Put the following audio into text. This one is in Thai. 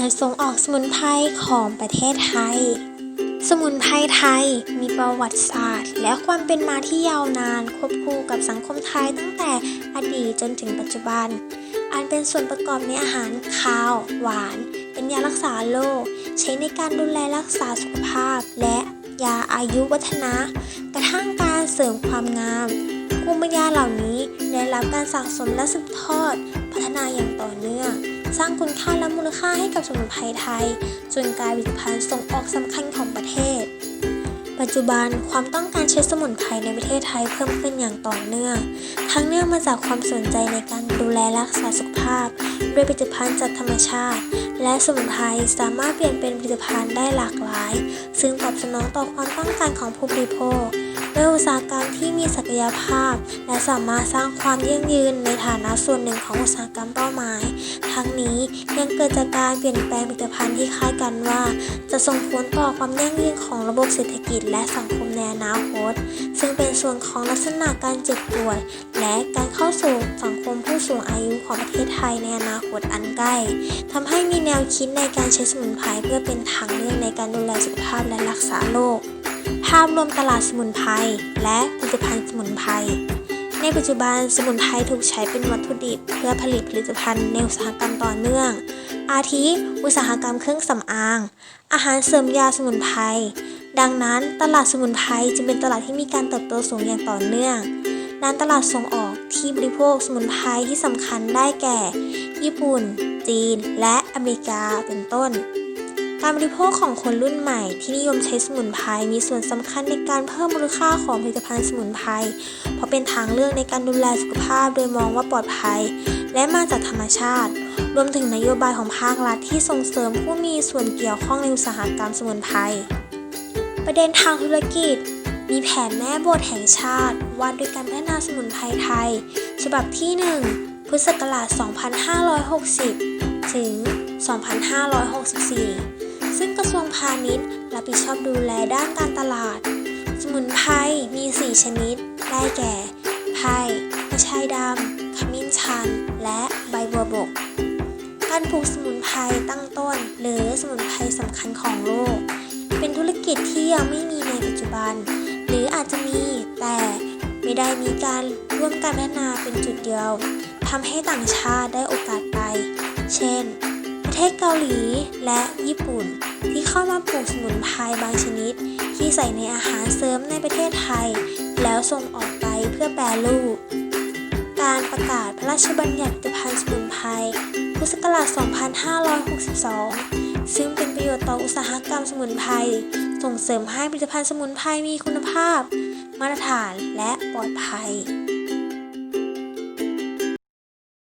การส่งออกสมุนไพรของประเทศไทย สมุนไพรไทยมีประวัติศาสตร์ และความเป็นมาที่ยาวนานควบคู่กับสังคมไทยตั้งแต่อดีตจนถึงปัจจุบัน อันเป็นส่วนประกอบในอาหารคาว หวาน เป็นยารักษาโรคใช้ในการดูแลรักษาสุขภาพ และยาอายุวัฒนะ กระทั่งการเสริมความงาม ภูมิปัญญาเหล่านี้ได้รับการสังสมและสืบทอด พัฒนาอย่างต่อเนื่อง สร้างคุณค่าและมูลค่าให้กับสมุนไพรไทย จนกลายเป็นผลิตภัณฑ์ส่งออกสำคัญของประเทศ ปัจจุบันความต้องการใช้สมุนไพรในประเทศไทยเพิ่มขึ้นอย่างต่อเนื่อง ทั้งเนื่องมาจากความสนใจในการดูแลรักษาสุขภาพด้วยผลิตภัณฑ์จากธรรมชาติ และสมุนไพรสามารถเปลี่ยนเป็นผลิตภัณฑ์ได้หลากหลาย ซึ่งตอบสนองต่อความต้องการของผู้บริโภค ด้วยอุตสาหกรรมที่มีศักยภาพ และสามารถสร้างความยั่งยืนในฐานะส่วนหนึ่งของอุตสาหกรรมเป้าหมาย ทั้งนี้ยังเกิดจากการเปลี่ยนแปลงผลิตภัณฑ์ที่คาดกันว่า จะส่งผลต่อความยั่งยืนของระบบเศรษฐกิจและสังคมในอนาคตซึ่งเป็นส่วนของลักษณะการเจ็บป่วย และการเข้าสู่สังคมผู้สูงอายุของประเทศไทยในอนาคตอันใกล้ทำให้มีแนวคิดในการใช้สมุนไพรเพื่อเป็นทางเลือกในการดูแลสุขภาพและรักษาโรค ภาพรวมตลาดสมุนไพรและผลิตภัณฑ์สมุนไพรในปัจจุบันสมุนไพรถูกใช้เป็นวัตถุดิบ เพื่อผลิตผลิตภัณฑ์ในอุตสาหกรรมต่อเนื่อง อาทิ อุตสาหกรรมเครื่องสำอาง อาหารเสริมยาสมุนไพรดังนั้นตลาดสมุนไพรจึงเป็นตลาดที่มีการเติบโตสูงอย่างต่อเนื่องด้านตลาดส่งออกที่บริโภคสมุนไพรที่สำคัญได้แก่ ญี่ปุ่น จีน และอเมริกาเป็นต้น การบริโภคของคนรุ่นใหม่ที่นิยมใช้สมุนไพรมีส่วนสำคัญในการเพิ่มมูลค่าของผลิตภัณฑ์สมุนไพรเพราะเป็นทางเลือกในการดูแลสุขภาพโดยมองว่าปลอดภัย และมาจากธรรมชาติ รวมถึงนโยบายของภาครัฐที่ส่งเสริมผู้มีส่วนเกี่ยวข้องในอุตสาหกรรมสมุนไพรประเด็นทางธุรกิจ มีแผนแม่บทแห่งชาติว่าด้วยการพัฒนาสมุนไพรไทย ฉบับที่ 1 พุทธศักราช 2560 ถึง 2564 ซึ่งกระทรวงพาณิชย์รับผิดชอบดูแลด้านการตลาด สมุนไพรมี 4 ชนิด ได้แก่ไผ่กระชายดำ ขมิ้นชัน และใบบัวบก การปลูกสมุนไพรตั้งต้น หรือสมุนไพรสำคัญของโลก เป็นธุรกิจที่ยังไม่มีในปัจจุบัน หรืออาจจะมีแต่ไม่ได้มีการร่วมการพัฒนาเป็นจุดเดียวทำให้ต่างชาติได้โอกาสไป เช่น เทศเกาหลีและญี่ปุ่น ที่เข้ามาปลูกสมุนไพรบางชนิด ที่ใส่ในอาหารเสริมในประเทศไทย แล้วส่งออกไปเพื่อแปรรูป การประกาศพระราชบัญญัติผลิตภัณฑ์สมุนไพรพุทธศักราช 2562 ซึ่งเป็นประโยชน์ต่ออุตสาหกรรมสมุนไพร ส่งเสริมให้ผลิตภัณฑ์สมุนไพรมีคุณภาพ มาตรฐานและปลอดภัย